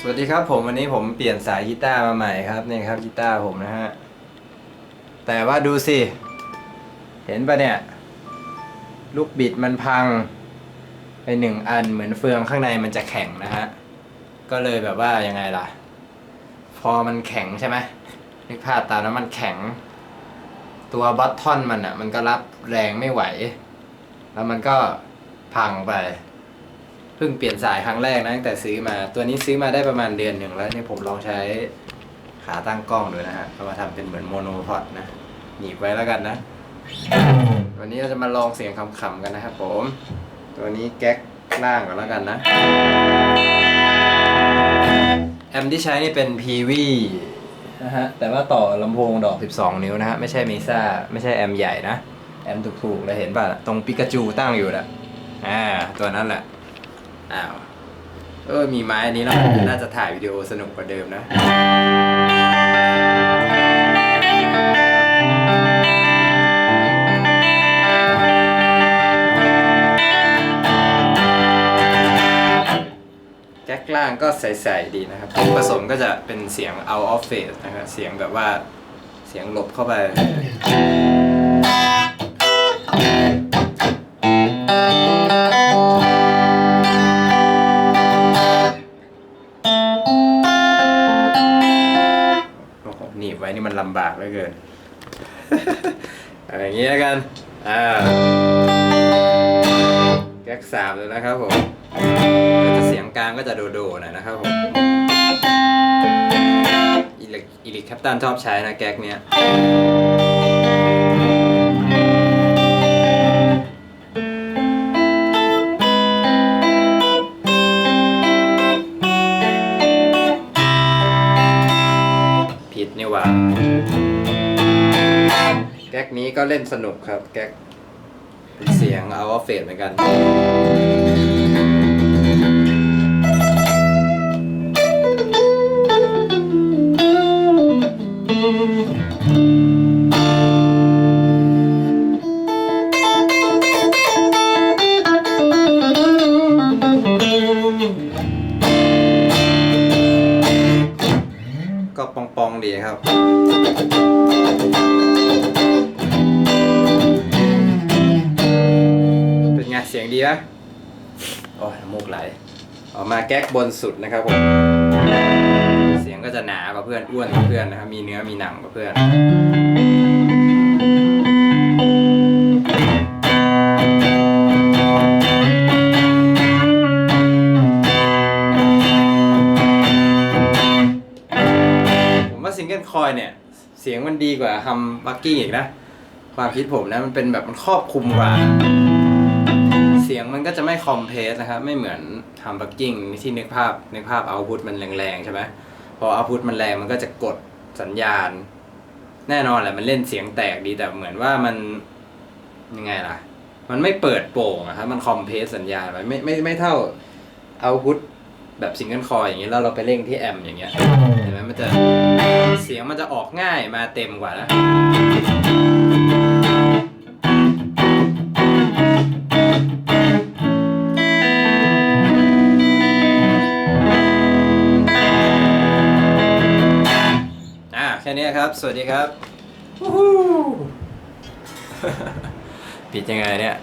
สวัสดีครับผมวันนี้ผมเปลี่ยนสายกีตาร์มาใหม่ครับนี่ครับกีตาร์ผมนะฮะ แต่ว่าดูสิ เห็นปะเนี่ย ลูกบิดมันพัง ไปหนึ่งอันเหมือนเฟืองข้างในมันจะแข็งนะฮะ ก็เลยแบบว่ายังไงล่ะ พอมันแข็งใช่ไหมนึกภาพตามนั้นมันแข็ง ตัวบัตทอนมันอะ มันก็รับแรงไม่ไหว แล้วมันก็พังไป เพิ่งเปลี่ยนสายครั้งแรกนะตั้งแต่ซื้อมาตัวนี้ซื้อมาได้ประมาณเดือนหนึ่งแล้วนี่ผมลองใช้ขาตั้งกล้องดูนะฮะเอามาทำเป็นเหมือนโมโนพอดนะหนีบไว้แล้วกันนะ วันนี้เราจะมาลองเสียงขำๆกันนะครับผม ตัวนี้แก๊กล่างก่อนแล้วกันนะ แอมที่ใช้นี่เป็น PV นะฮะแต่ว่าต่อลำโพงดอก 12 นิ้วนะฮะ ไม่ใช่เมซ่าไม่ใช่แอมใหญ่นะ แอมถูกๆเลยเห็นป่ะ ตรงปิกาจูตั้งอยู่นะอ่าตัวนั้นแหละ อ้าว เออ มีไม้อันนี้แล้วน่าจะถ่ายวิดีโอสนุกกว่าเดิมนะแก๊กล่างก็ใสๆดีนะครับผสมก็จะเป็นเสียง out of phase นะครับ เสียงแบบว่าเสียงหลบเข้าไปำบากเหลือเกิน อะไรอย่างงี้แล้วกัน อ่า แก๊กสามเลยนะครับผมจะเสียงกลางก็จะโดโดหน่อยนะครับผมอิเล็กอิคแคปตันชอบใช้นะแก๊กเนี้ย แก๊กนี้ก็เล่นสนุกครับแก๊กเป็นเสียงเอาเฟดเหมือนกันก็ ปองๆดีครับ เป็นไงเสียงดีนะโอ้ยน้ำมูกไหล ออกมาแก๊กบนสุดนะครับผม เสียงก็จะหนากว่าเพื่อนอ้วนกว่าเพื่อนนะครับ มีเนื้อมีหนังกว่าเพื่อน อยเนี่ย เสียงมันดีกว่าฮัมบักกี้อีกนะ ความคิดผมนะมันเป็นแบบมันครอบคลุมกว่า เสียงมันก็จะไม่คอมเพสนะครับไม่เหมือนฮัมบักกิ้งที่นึกภาพนึกภาพเอาพุทมันแรงๆใช่ไหมพอเอาพุทมันแรงมันก็จะกดสัญญาณ แน่นอนแหละมันเล่นเสียงแตกดีแต่เหมือนว่ามันยังไงล่ะ มันไม่เปิดโป่งอะครับมันคอมเพสสัญญาณไปไม่ไม่ไม่เท่าเอาพุท แบบซิงเกิลคอยอย่างนี้แล้วเราไปเร่งที่แอมอย่างเงี้ยเห็นไหมมันจะเสียงมันจะออกง่ายมาเต็มกว่านะแค่นี้ครับ สวัสดีครับวู้ฮู้ผิดยังไงเนี่ย